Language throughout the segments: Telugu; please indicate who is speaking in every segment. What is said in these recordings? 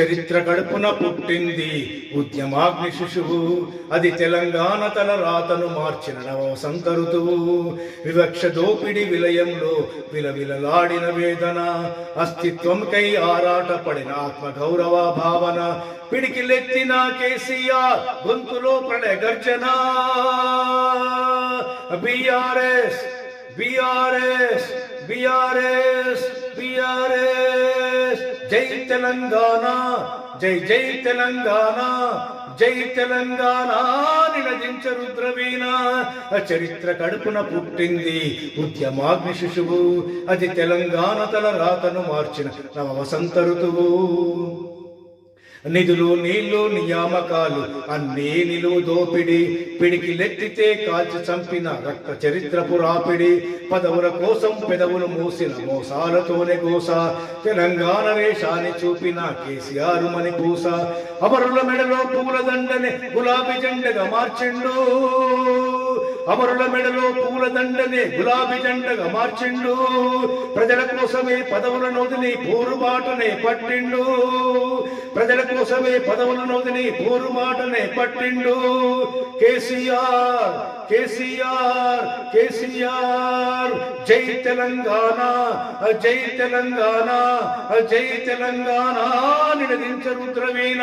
Speaker 1: చరిత్ర గడుపున పుట్టింది ఉద్యమాగ్ని శిశువు. అది తెలంగాణ తన రాతను మార్చిన నవ ఋతువు. వివక్ష దోపిడి విలయంలో విలవిలలాడిన వేదన. అస్తిత్వంకై ఆరాట పడిన ఆత్మ భావన. పిడికిలెత్తిన కేసీఆర్ గొంతులో ప్రళయ గర్జన బిఆర్ఎస్ బిఆర్ఎస్ బిఆర్ఎస్ బిఆర్ఎస్. జై తెలంగాణ జై జై తెలంగాణ జై తెలంగాణ నినదించ రుద్రవీణ. చరిత్ర కడుపున పుట్టింది ఉద్యమాగ్ని శిశువు. అది తెలంగాణ తల రాతను మార్చిన నవ వసంత ఋతువు. నిధులు నీళ్ళు నియామకాలు అన్నీ నిలువు దోపిడి. పిడికి లెత్తితే కాల్చి చంపిన రక్త చరిత్రపు రాపిడి. పదవుల కోసం పెదవులు మూసిన మోసాలతోనే గోస. తెలంగాణ వేషాన్ని చూపిన కేసీఆర్ మని పూస అమరుల మెడలో పూల దండని గులాబీ జెండగా మార్చిండు. అమరుల మెడలో పూల దండనే గులాబీ జెండగా మార్చిండు. ప్రజల కోసమే పదవుల నోదిని పోరుబాటనే పట్టిండు. ప్రజల కోసమే పదవుల పోరు మాటనే పట్టిండు. కేసీఆర్ కేసీఆర్ కేసీఆర్. జై తెలంగాణ జై తెలంగాణ జై తెలంగాణ నినదించ రుద్రవీణ.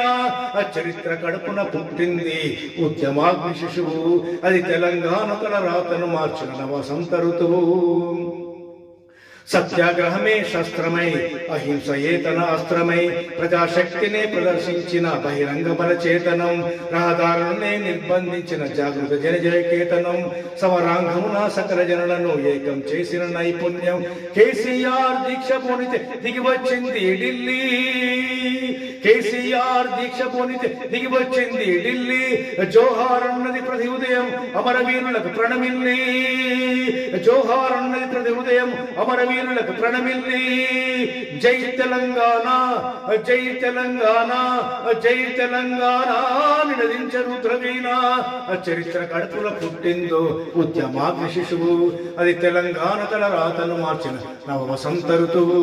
Speaker 1: చరిత్ర కడుపున పుట్టింది ఉద్యమాగ్ని శిశువు. అది తెలంగాణ తన రాతను మార్చిన నవసంత ఋతువు. సత్యాగ్రహమే శస్త్రమై అహింసయే తన అస్త్రమై ప్రజాశక్తినే ప్రదర్శించిన బహిరంగ బల చేతనం రహదారులనే నిర్బంధించిన జాగృత జన జయకేతనం సమరాంగమున సకల జనులను ఏకం చేసిన నైపుణ్యం కేసీఆర్ దీక్ష పోనితే దిగి వచ్చింది ఢిల్లీ. కేసీఆర్ దీక్ష పోనితే దిగి వచ్చింది ఢిల్లీ. జోహార్ అన్నది ప్రతి ఉదయం అమరవీరులకు ప్రణమిల్లి. జోహార్ అన్నది ప్రతి ఉదయం అమరవీరులకు ప్రణమిల్లి. జై తెలంగాణ జై తెలంగాణ జై తెలంగాణ నినదించరు ద్రవీణ చరిత్ర కడుపుల పుట్టిందో ఉద్యమాగ్ని శిశువు. అది తెలంగాణ తల రాతను మార్చిన నవ వసంత ఋతువు.